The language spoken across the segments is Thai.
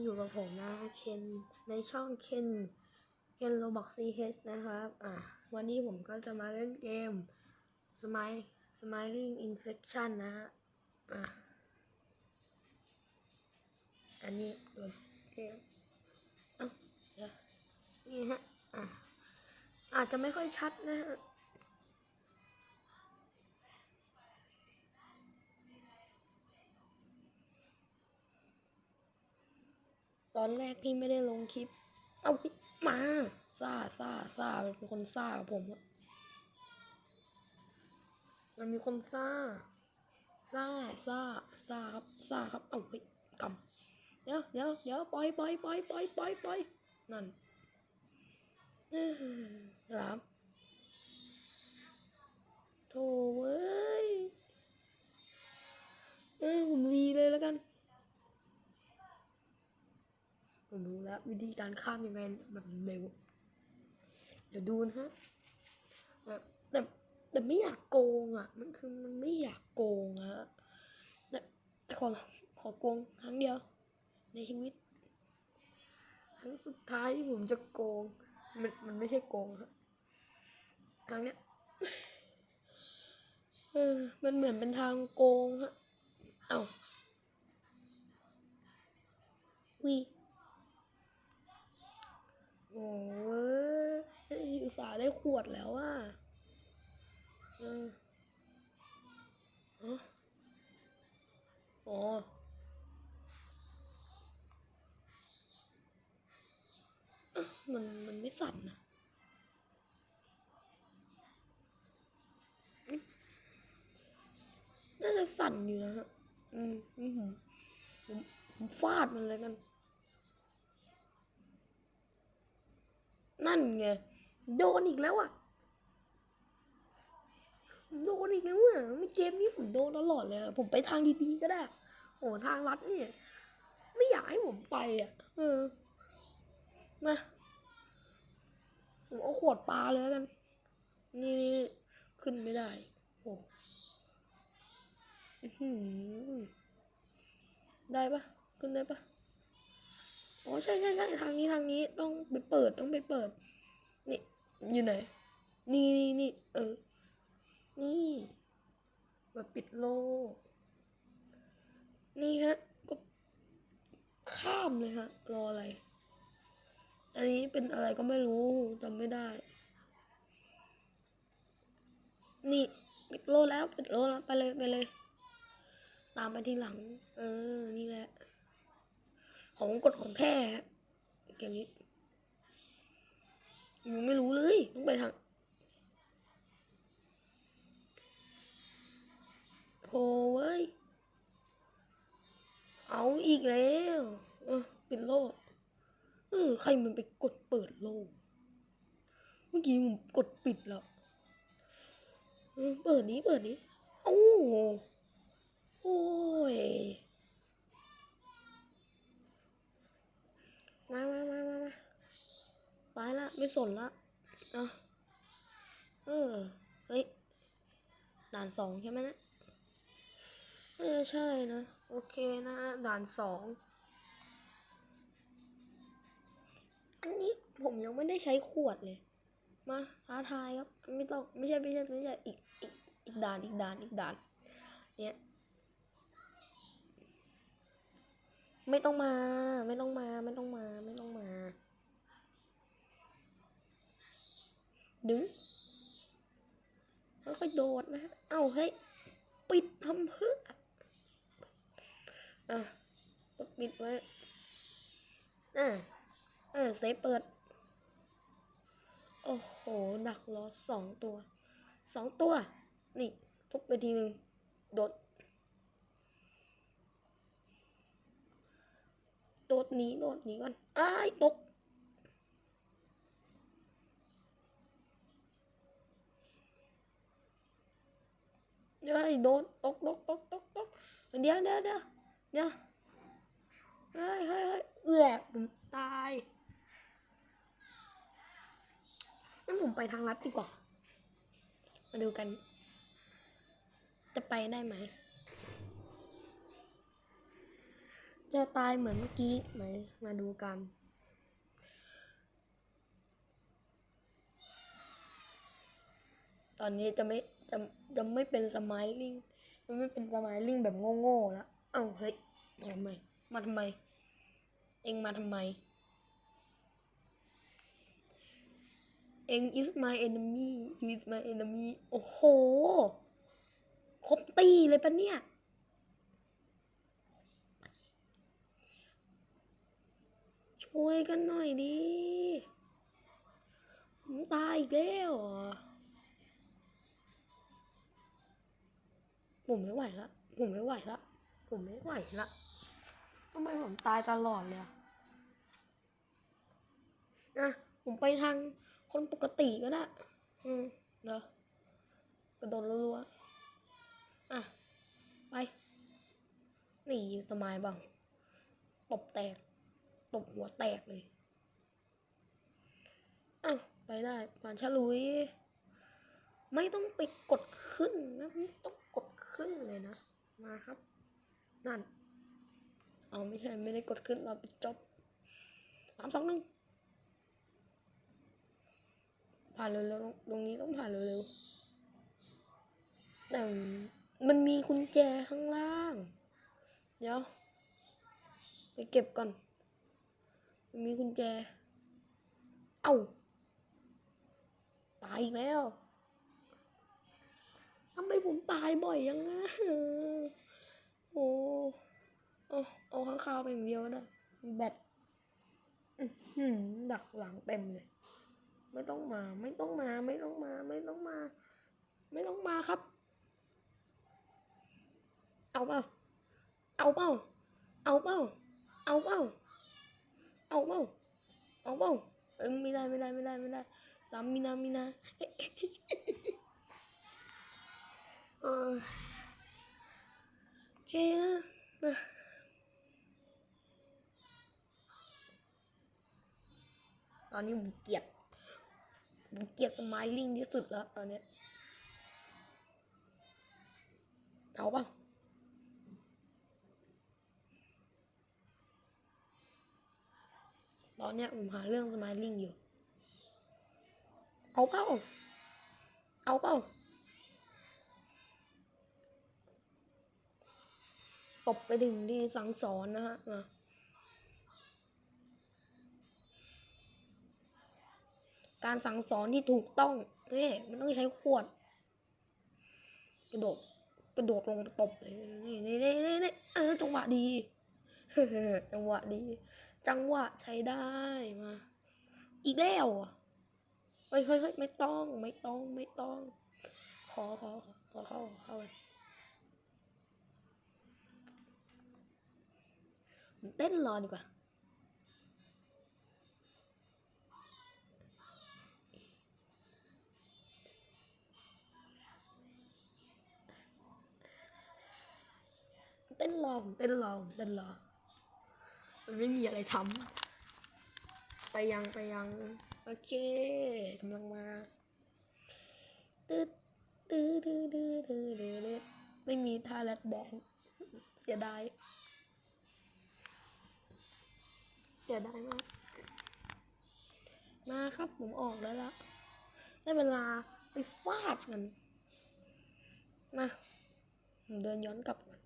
อยู่กับผมนะเคนในช่องเคนเคนโรบอกซีเฮนะครับ อะ วันนี้ผมก็จะมาเล่นเกม Smile Smiling Infection นะฮะอะ อันนี้ตัวเกมเอ้าเดี๋ยวนี่ฮะ อะ อาจจะไม่ค่อยชัดนะฮะ ตอนแรกที่ไม่ได้ลงคลิป เอาคลิปมาซาซาซาเป็นคนซากับผมมันมีคนซาซาซาซาครับซาครับ เอาไปกำเดี๋ยวเดี๋ยวเดี๋ยวปล่อยปล่อยปล่อยปล่อยปล่อยปล่อยนั่นเอ้อหลับโถเว้ย วิธีการข้ามยังไงแบบเร็ว เดี๋ยวดูนะฮะแบบแต่แต่ไม่อยากโกงอะ มันคือมันไม่อยากโกงอะฮะแต่แต่ขอขอโกงครั้งเดียว ในชีวิตครั้งสุดท้ายที่ผมจะโกง มันมันไม่ใช่โกงครับครั้งเนี้ยเออมันเหมือนเป็นทางโกงฮะ เอ้าวี โอ้ยอุตส่าห์ได้ขวดแล้วอะเอออ๋อมันมันไม่สั่นนะน่าจะสั่นอยู่นะฮะ อืมอืมผมผมผมฟาดมันเลยกัน นั่นไง โดนอีกแล้วอะ โดนอีกแล้วอะไม่เกมนี้ผมโดนตลอดเลย ผมไปทางดีๆก็ได้ โอ้ทางลัดเนี่ยไม่อยากให้ผมไปอะ เออมาผมเอาขวดปลาเลยแล้วกัน นี่ขึ้นไม่ได้ โอ้หือได้ปะขึ้นได้ปะ อ๋อใช่ใช่ใช่ทางนี้ทางนี้ต้องไปเปิดต้องไปเปิด นี่อยู่ไหน นี่นี่นี่เออ นี่แบบปิดโลกนี่ฮะก็ข้ามเลยฮะ รออะไร อันนี้เป็นอะไรก็ไม่รู้จำไม่ได้ นี่ปิดโลแล้วปิดโลแล้วไปเลยไปเลย ตามไปทีหลัง เออ นี่แหละ ของกฎของแท้เกมนี้ยังไม่รู้เลยต้องไปทางโหเว้ย เอาอีกแล้วเออปิดโลกเออใครมันไปกดเปิดโลก เมื่อกี้ผมกดปิดแล้วเปิดนี้เปิดนี้เอ้โอ้ย มามามามามาไปละไม่สนละเอาเออ เฮ้ย ด่านสองใช่ไหมนะเออใช่นะ โอเคนะฮะด่านสองอันนี้ผมยังไม่ได้ใช้ขวดเลย มาท้าทายครับ ไม่ต้อง ไม่ใช่ ไม่ใช่ ไม่ใช่ อีก อีก อีกด่าน อีกด่าน อีกด่าน เนี่ย ไม่ต้องมา ไม่ต้องมา ไม่ต้องมา ไม่ต้องมาดึงแล้วค่อยโดดนะ เอ้าเฮ้ยปิดทำเพื่ออะปิดไว้อะเออเซฟเปิด โอ้โหดักล้อสองตัวสองตัว นี่ทุบไปทีหนึ่งโดด โดดหนีโดดหนีก่อนอ้ายตกเดี๋ยวไอ้โดนตกตกตกตกตกเดี๋ยวเดี๋ยวเดี๋ยวเดี๋ยวเฮ้ยเฮ้ยเฮ้ยเอือกผมตายงั้นผมไปทางลัดดีกว่า มาดูกัน จะไปได้ไหม จะตายเหมือนเมื่อกี้ไหม มาดูกัน ตอนนี้จะไม่จะจะไม่เป็นสมายลิงจะไม่เป็นสมายลิงแบบโง่ๆแล้วเอ้าเฮ้ย มาทำไม มาทำไม เองมาทำไม เอง is my enemy you is my enemy โอ้โห ครบตีเลยปะเนี่ย ช่วยกันหน่อยดิผมตายอีกแล้วผมไม่ไหวละ ผมไม่ไหวละ ผมไม่ไหวละทำไมผมตายตลอดเลยอะอะผมไปทางคนปกติก็ได้ อืมเดี๋ยวกระโดดรัวๆอะ ไป นี่สมายบ้าง ตบแตก ตบหัวแตกเลยอ้าวไปได้ผ่านฉลุย ไม่ต้องไปกดขึ้นนะไม่ต้องกดขึ้นเลยนะ มาครับ นั่น เอาไม่ใช่ไม่ได้กดขึ้นเราไปจบสามสองหนึ่งผ่านเร็วๆตรงนี้ต้องผ่านเร็วๆแต่มันมีกุญแจข้างล่าง เดี๋ยว ไปเก็บก่อน มีกุญแจ เอ้า ตายอีกแล้วทำไมผมตายบ่อยยังไงโอ้เอาเอาข้างคาวไปอย่างเดียวนะแบตอื้อหือดักหลังเต็มเลย ไม่ต้องมา ไม่ต้องมา ไม่ต้องมา ไม่ต้องมา ไม่ต้องมาครับ เอาเปล่า เอาเปล่า เอาเปล่า เอาเปล่า เอาเปล่าเอาเปล่าเออไม่ได้ไม่ได้ไม่ได้ไม่ได้สามมีนามีนาเออโอเคนะนะตอนนี้ผมเกียดผมเกียดสมายลิงที่สุดแล้วตอนเนี้ยเอาเปล่า ตอนเนี้ยผมหาเรื่องสมายลิงอยู่ เอาเปล่าเอาเปล่าตบไปถึงที่สั่งสอนนะฮะมาการสั่งสอนที่ถูกต้องนี่มันต้องใช้ขวด กระโดด กระโดดลงไปตบเลยนี่นี่นี่นี่นี่เออจังหวะดีจังหวะดี จังหวะใช้ได้มา อีกแล้วอะเฮ้ยเฮ้ยเฮ้ยไม่ต้องไม่ต้องไม่ต้อง ขอขอขอเข้าเข้าไปเต้นรอดีกว่าเต้นรอผมเต้นรอผมเต้นรอ มันไม่มีอะไรทำไปยังไปยัง โอเคกำลังมาตืดตืดตืดตืดตืดตืดไม่มีท่าแรดแดนเสียดายเสียดายมาก มาครับผมออกแล้วล่ะ ได้เวลาไปฟาดมัน มา ผมเดินย้อนกลับก่อน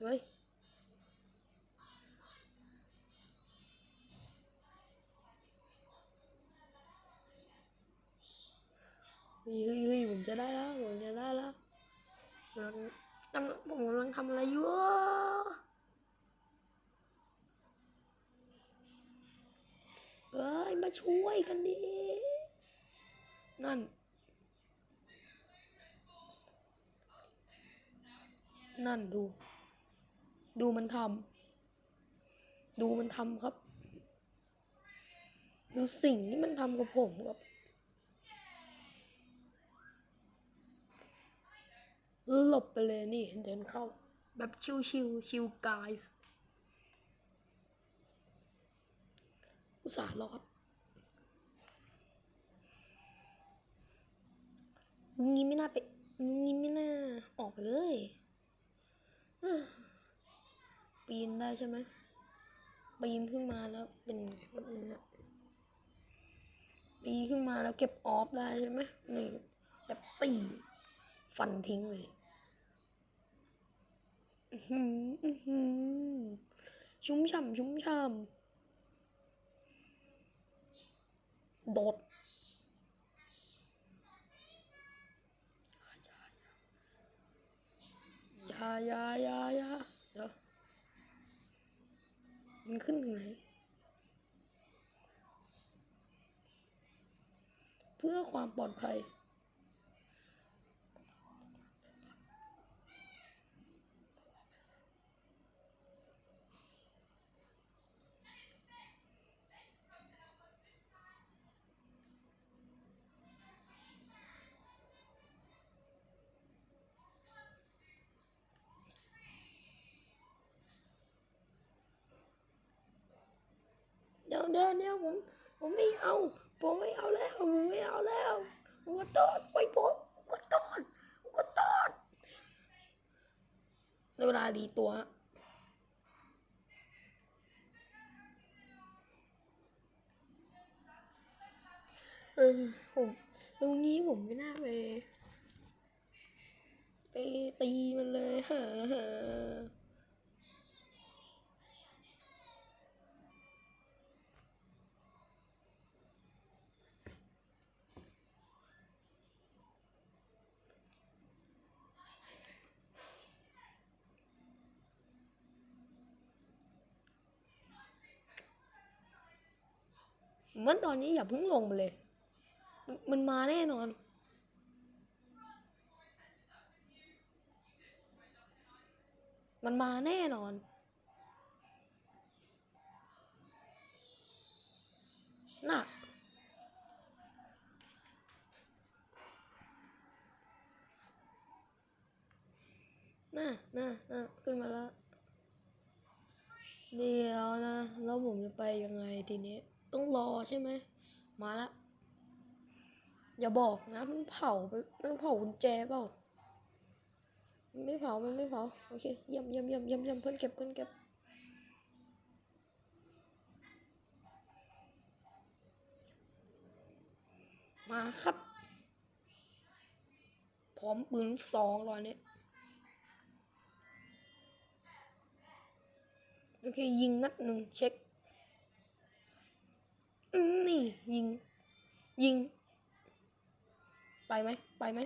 เฮ้ย เฮ้ยเฮ้ยผมจะได้แล้วผมจะได้แล้วกำลังผมกำลังทำอะไรอยู่เอ้ยมาช่วยกันดินั่น นั่นดู ดูมันทำดูมันทำครับ ดูสิ่งที่มันทำกับผมครับ หลบไปเลยนี่เดินเข้า แบบชิวชิวๆชิวกายส์อุตส่าห์รอดงี้ไม่น่าไปงี้ไม่น่าออกไปเลยปีนได้ใช่ไหมปีนขึ้นมาแล้วเป็นไงแบบนี้อะปีนขึ้นมาแล้วเก็บออฟได้ใช่ไหมนี่แบบสี่ฟันทิ้งเลย อื้อหืออื้อหือชุ่มฉ่ำชุ่มฉ่ำโดดยายายายาเดี๋ยวมันขึ้นถึงไหน เพื่อความปลอดภัย เดี๋ยวเดี๋ยวผม ผมไม่เอา ผมไม่เอาแล้ว ผมไม่เอาแล้วผมขอโทษไปผมผมขอโทษผมขอโทษในเวลาดีตัวเออผมตรงนี้ผมไม่น่าไป ไปตีมันเลยฮะฮะ ผมว่าตอนนี้อย่าพิ่งลงไปเลยมันมันมาแน่นอน มันมาแน่นอน น่ะน่ะน่ะน่ะขึ้นมาแล้ว เดี๋ยวนะ แล้วผมจะไปยังไงทีนี้ ต้องรอใช่ไหม มาละ อย่าบอกนะ มันเผาไปมันเผากุญแจเปล่ามันไม่เผา มันไม่เผา โอเคเยี่ยมเยี่ยมเยี่ยมเยี่ยมเยี่ยมเพื่อนเก็บเพื่อนเก็บมาครับ พร้อมปืนสองรอยนี้โอเค ยิงนัดหนึ่งเช็คอืมนี่ ยิง ยิง ไปไหม ไปไหม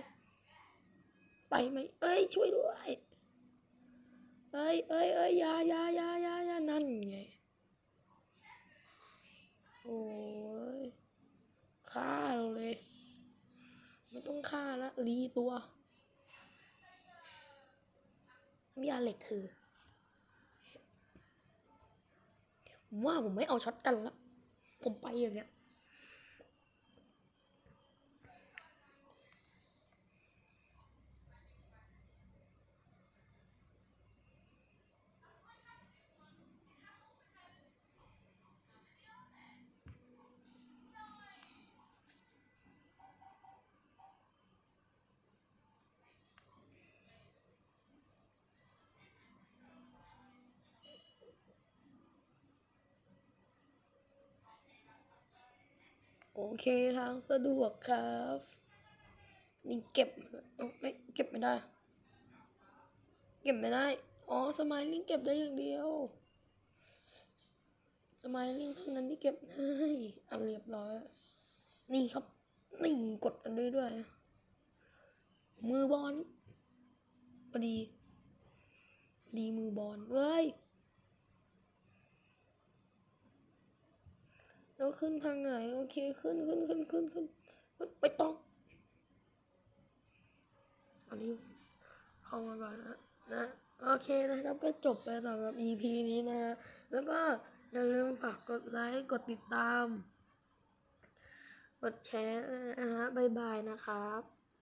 ไปไหม เอ้ย ช่วยด้วย เอ้ยเอ้ยเอ้ยยายายายายานั่นไง โอ้ยฆ่าเราเลย ไม่ต้องฆ่าละรีตัวน้ำยาเหล็กคือผมว่าผมไม่เอาช็อตกันละ ผมไปอย่างเงี้ย โอเคทางสะดวกครับ นี่เก็บเอ้ไม่เก็บไม่ได้ เก็บไม่ได้ อ๋อสมายลิงเก็บได้อย่างเดียว สมายลิงเท่านั้นที่เก็บได้เอาเรียบร้อย นี่ครับนี่กดอันนี้ด้วย มือบอลพอดี ดีมือบอลเว้ย เราขึ้นทางไหน โอเคขึ้นขึ้นขึ้นขึ้นขึ้นไปต้องอันนี้เข้ามาก่อนนะนะโอเคนะครับก็จบไปสำหรับ EP นี้นะฮะแล้วก็อย่าลืมฝากกดไลค์กดติดตาม กดแชร์นะฮะบ๊ายบายนะครับ